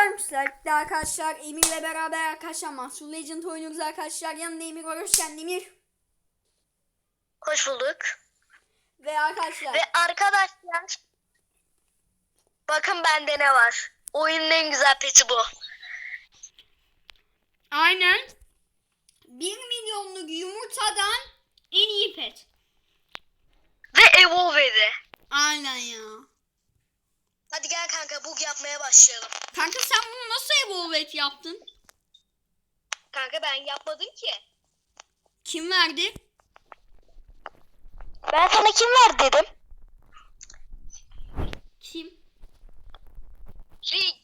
Arkadaşlar, arkadaşlar Emir'le beraber arkadaşlar Mahsul Legend oynuyoruz arkadaşlar. Yanında Emir var. Hoş geldin Emir. Hoş bulduk. Ve arkadaşlar Ve arkadaşlar bakın bende ne var. Oyunun en güzel peti bu. aynen 1 milyonluk yumurtadan en iyi pet. Ve Evolve'di. Aynen ya. Hadi gel kanka bug yapmaya başlayalım. Kanka sen bunu nasıl evolve yaptın? Kanka ben yapmadım ki. Kim verdi? Ben sana kim ver dedim. Kim? Rig.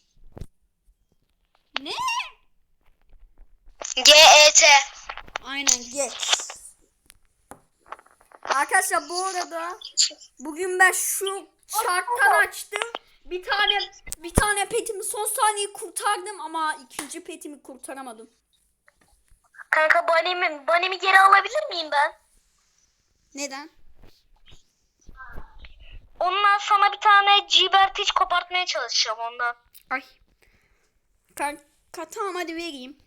Ne? GET. Aynen geç. Arkadaşlar bu arada bugün ben şu şarttan açtım. Bir tane bir tane petimi son saniye kurtardım ama ikinci petimi kurtaramadım. Kanka banimi, banimi geri alabilir miyim ben? Neden? Ondan sana bir tane Gbertiç kopartmaya çalışacağım ondan. Ay. Kanka tamam hadi vereyim.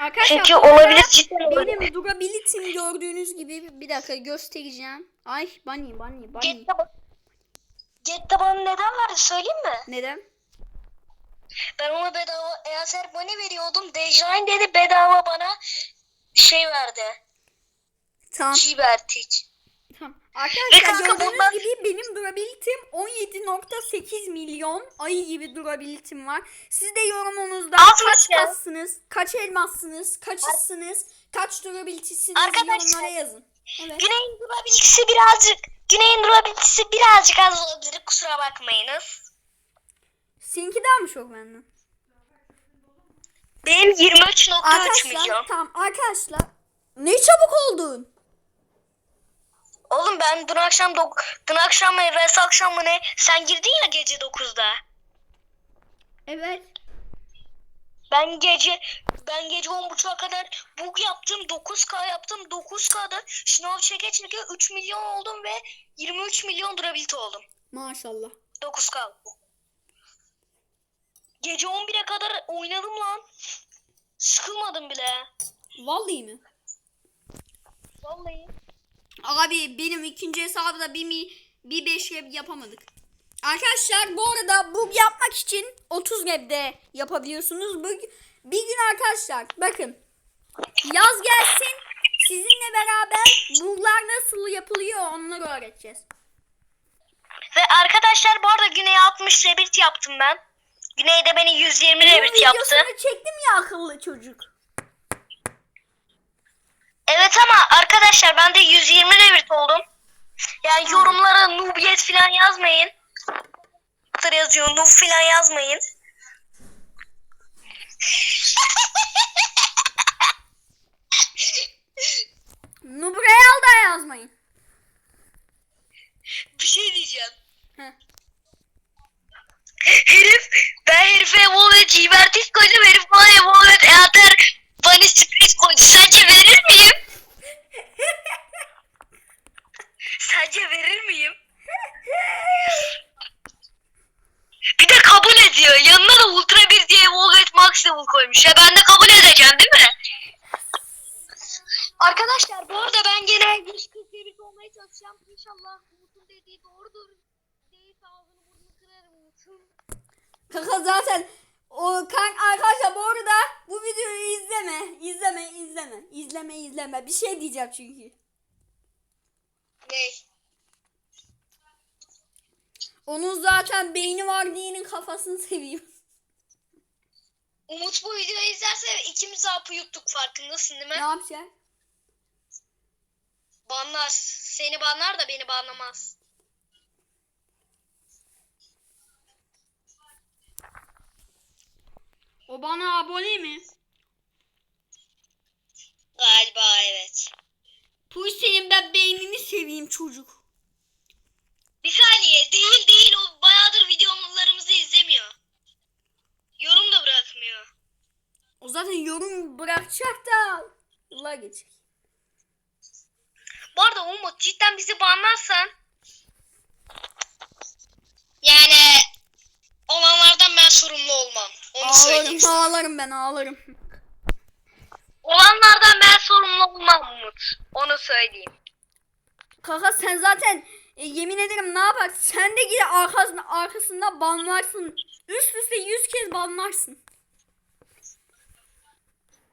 Arkadaşlar Çünkü olabilir cidden olabilir. Benim durability'm gördüğünüz gibi bir dakika göstereceğim. Ay bunny bunny bunny. Get Get tabanı neden verdi söyleyeyim mi? Neden? Ben ona bedava Easer Money veriyordum. Dejline dedi bedava bana şey verdi. Tamam. Gibertiç. Tamam. Arkadaşlar kanka gördüğünüz bundan- gibi benim durability'm 17.8 milyon ayı gibi durability'm var. Siz de yorumunuzda kaç kassınız, kaç elmassınız, kaç hissiniz, kaç durability'siniz Arkadaşlar- yorumlara yazın. Evet. Güney'in durabilitesi birazcık Güney'in durabilitesi birazcık az olabilir. Kusura bakmayınız. Seninki daha mı çok benden? Benim 23.3 Arkadaşlar milyon. tamam arkadaşlar. Ne çabuk oldun. Oğlum ben dün akşam dok dün akşam mı res akşam mı ne? Sen girdin ya gece 9'da. Evet. Ben gece ben gece 10.30'a kadar bug yaptım 9K yaptım 9K'da şınav çeke çeke 3 milyon oldum ve 23 milyon durabilite oldum. Maşallah. 9K. Gece 11'e kadar oynadım lan. Sıkılmadım bile. Vallahi mi? Vallahi. Abi benim ikinci hesabda bir mi bir 5 rep yapamadık. Arkadaşlar bu arada bug yapmak için 30 rep'de yapabiliyorsunuz. Bug, bir gün arkadaşlar bakın yaz gelsin sizinle beraber buglar nasıl yapılıyor onları öğreteceğiz. Ve arkadaşlar bu arada Güney'e 60 rebit yaptım ben. Güney de beni 120 Bunun rebit yaptı. videosunu çektim ya akıllı çocuk. Evet ama arkadaşlar ben de 120 rebit oldum. Yani yorumlara noobiyet falan yazmayın. Yazıyor noob falan yazmayın. Nubreal da yazmayın. Bir şey diyeceğim. Heh. Herif ben herife Evolve Givertis koydum herif bana Evolve Eater Bunny Spirit koydu. Sence verir miyim? Sence verir miyim? Bir de kabul ediyor. Yanına da Ultra 1 diye Level koymuş. Ya ben de kabul edeceğim değil mi? Arkadaşlar bu arada ben gene 141 olmaya çalışacağım. İnşallah Umut'un dediği doğrudur. Değilse ağzını burnunu kırarım Umut'un. Kaka zaten o kan arkadaşlar bu arada bu videoyu izleme. izleme, izleme. İzleme, izleme. Bir şey diyeceğim çünkü. Ne? Onun zaten beyni var diyenin kafasını seveyim. Umut bu videoyu izlerse ikimiz de hapı yuttuk farkındasın değil ne mi? yapacak? Banlar. Seni banlar da beni banlamaz. O bana abone mi? Galiba evet. Puy senin ben beynini seveyim çocuk. Bir saniye değil değil o bayağıdır videolarımızı izlemiyor. Yorum da bırakmıyor. O zaten yorum bırakacak da yıllar geçecek. Bu arada Umut cidden bizi banlarsan yani olanlardan ben sorumlu söyleyeceksin? ağlarım ben ağlarım. Olanlardan ben sorumlu olmam Umut. Onu söyleyeyim. Kaka sen zaten e, yemin ederim ne yapar? Sen de gider arkasında, arkasında banlarsın. Üst üste 100 kez banlarsın.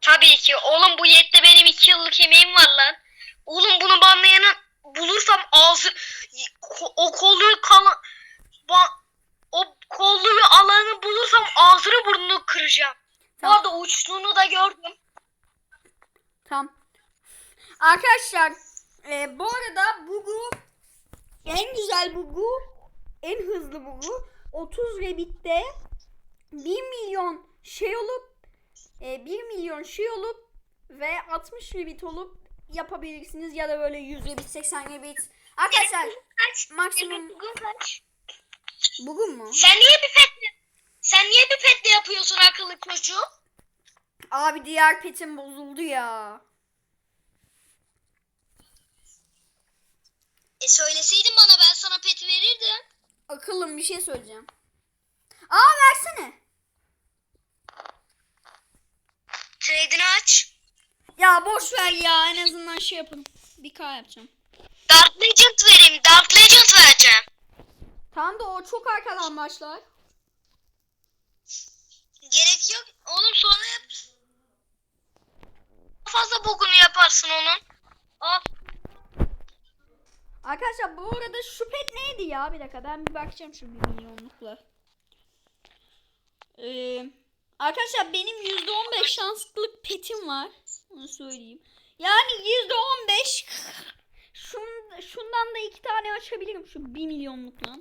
Tabii ki. Oğlum bu yette benim iki yıllık emeğim var lan. Oğlum bunu banlayanı bulursam ağzı o kolluğu kalan o kolluğu alanı bulursam ağzını burnunu kıracağım. Bu Tamam. arada uçtuğunu da gördüm. Tamam. Arkadaşlar e, bu arada Bugu en güzel Bugu en hızlı Bugu 30 Rabbit'te 1 milyon şey olup e, 1 milyon şey olup ve 60 Rabbit olup yapabilirsiniz ya da böyle 100 Rabbit 80 Rabbit. Arkadaşlar Kaç? maksimum Bugün kaç? Bugu mu? Sen niye bir petle? Sen niye bir petle yapıyorsun akıllı çocuğu? Abi diğer petim bozuldu ya. E söyleseydin bana ben sana pet verirdim. Akıllım bir şey söyleyeceğim. Aa versene. Trade'ini aç. Ya boş ver ya en azından şey yapalım. Bir K yapacağım. Dark Legend vereyim. Dark Legend vereceğim. Tamam da o çok arkadan başlar. Gerek yok. Oğlum sonra yap. Fazla bugunu yaparsın onun. Al. Arkadaşlar bu arada şu pet neydi ya? Bir dakika ben bir bakacağım şu milyonlukla. Ee, arkadaşlar benim %15 şanslık petim var. Onu söyleyeyim. Yani %15 şun, şundan da iki tane açabilirim şu 1 milyonlukla.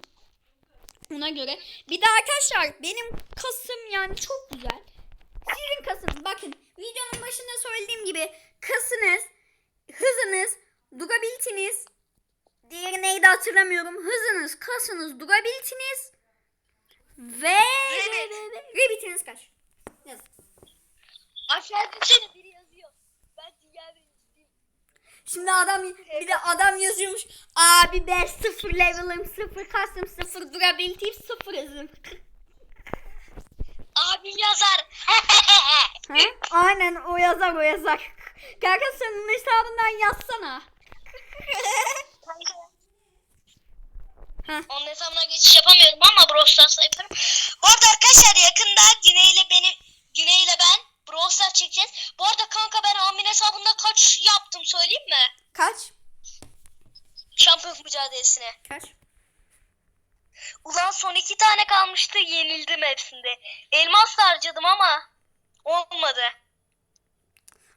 Ona göre. Bir de arkadaşlar benim kasım yani çok güzel. Sizin kasınız bakın videonun başında söylediğim gibi kasınız, hızınız, durabilitiniz, diğeri neydi hatırlamıyorum. Hızınız, kasınız, durabilitiniz ve ve, ve, ve. Aşağı düşsene biri yazıyor. Ben dünya birinciyim. Şimdi adam bir de adam yazıyormuş. Abi ben sıfır level'ım, sıfır kasım, sıfır durability'm, sıfır hızım. Abim yazar. Ha? Aynen o yazar o yazar. Kanka sen onun hesabından yazsana. Ha. Onun hesabına geçiş yapamıyorum ama Brawl Stars'la yaparım. Bu arada arkadaşlar yakında Güney ile benim Güney ile ben Brawl Stars çekeceğiz. Bu arada kanka ben Amin hesabında kaç yaptım söyleyeyim mi? Kaç? Şampiyon mücadelesine. Kaç? Ulan son iki tane kalmıştı yenildim hepsinde. Elmas da harcadım ama olmadı.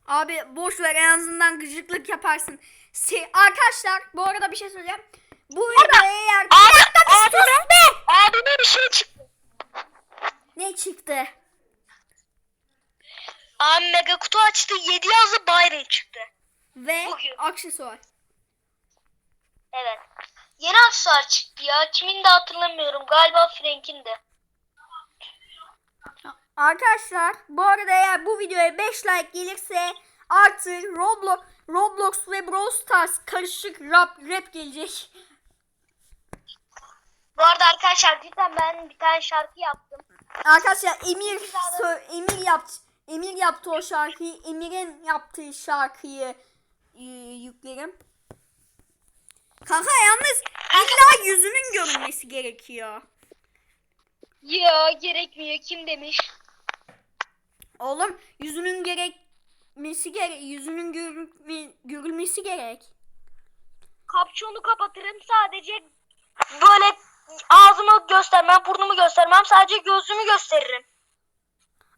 Abi boş ver en azından gıcıklık yaparsın. Se arkadaşlar bu arada bir şey söyleyeceğim. Bu videoya eğer Abi, abime, abime bir şey çıktı. ne çıktı? Abi mega kutu açtı 7 yazdı Byron çıktı. Ve Bugün. aksesuar. Evet. Yeni aksesuar çıktı ya. Kimin de hatırlamıyorum. Galiba Frank'in de. Arkadaşlar bu arada eğer bu videoya 5 like gelirse artık Roblox, Roblox ve Brawl Stars karışık rap, rap gelecek. Bu arada arkadaşlar cidden ben bir tane şarkı yaptım. Arkadaşlar Emir Emir yaptı. Emir yaptı o şarkıyı. Emir'in yaptığı şarkıyı e, yüklerim. Kanka yalnız illa yüzünün görünmesi gerekiyor. Ya gerekmiyor. Kim demiş? Oğlum yüzünün gerekmesi gerek. Yüzünün görülme- görülmesi gerek. Kapşonu kapatırım sadece böyle ağzımı göstermem, burnumu göstermem. Sadece gözümü gösteririm.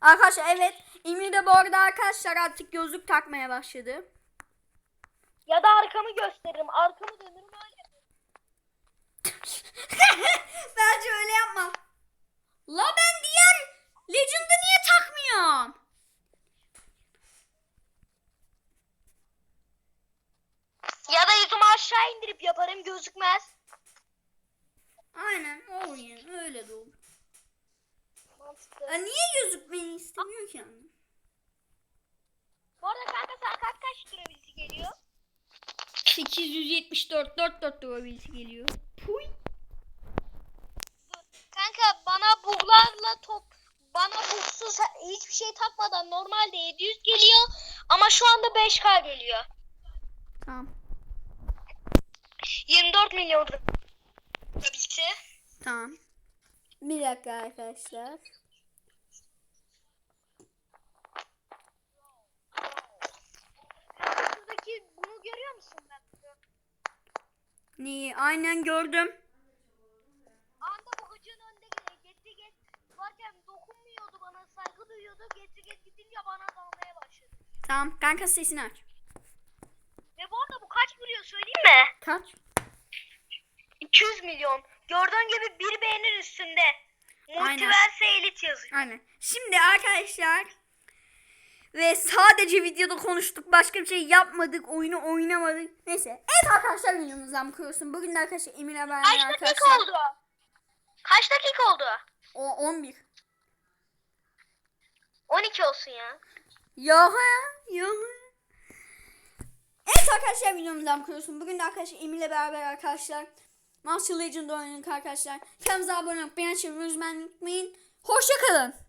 Arkadaşlar evet. Emir de bu arada arkadaşlar artık gözlük takmaya başladı. Ya da arkamı gösteririm. Arkamı dönürüm. Bence öyle yapma. La ben diğer Legend'ı niye takmıyorum? Ya da yüzümü aşağı indirip yaparım gözükmez. Aynen oluyor. Öyle de olur. Mantıklı. Niye gözükmeni istemiyor ki anne? Bu arada kanka sen kaç kaç durability geliyor? 874 4 4 durability geliyor. Buglarla top bana bana buksuz hiçbir şey takmadan normalde 700 geliyor ama şu anda 5K geliyor. Tamam. 24 milyon tabii Tamam. Bir dakika arkadaşlar. Şuradaki bunu görüyor musun ben? Neyi? Aynen gördüm. Bana saygı duyuyordu. Getri get gidince bana dalmaya başladı. Tamam. Kanka sesini aç. Ve bu arada bu kaç milyon söyleyeyim mi? Kaç? 200 milyon. Gördüğün gibi bir beğenin üstünde. Multiverse Elite yazıyor. Aynen. Şimdi arkadaşlar ve sadece videoda konuştuk. Başka bir şey yapmadık. Oyunu oynamadık. Neyse. Evet arkadaşlar videomuzdan bakıyorsun. Bugün de arkadaşlar Emir Haber'le Kaç dakika arkadaşlar. oldu? Kaç dakika oldu? O 11. 12 olsun ya. Ya ya. Evet arkadaşlar videomuzdan bakıyorsun. Bugün de arkadaşlar Emir'le beraber arkadaşlar Master Legend oynadık arkadaşlar. Kanalımıza abone olmayı, beğeni çevirmeyi unutmayın. Hoşçakalın.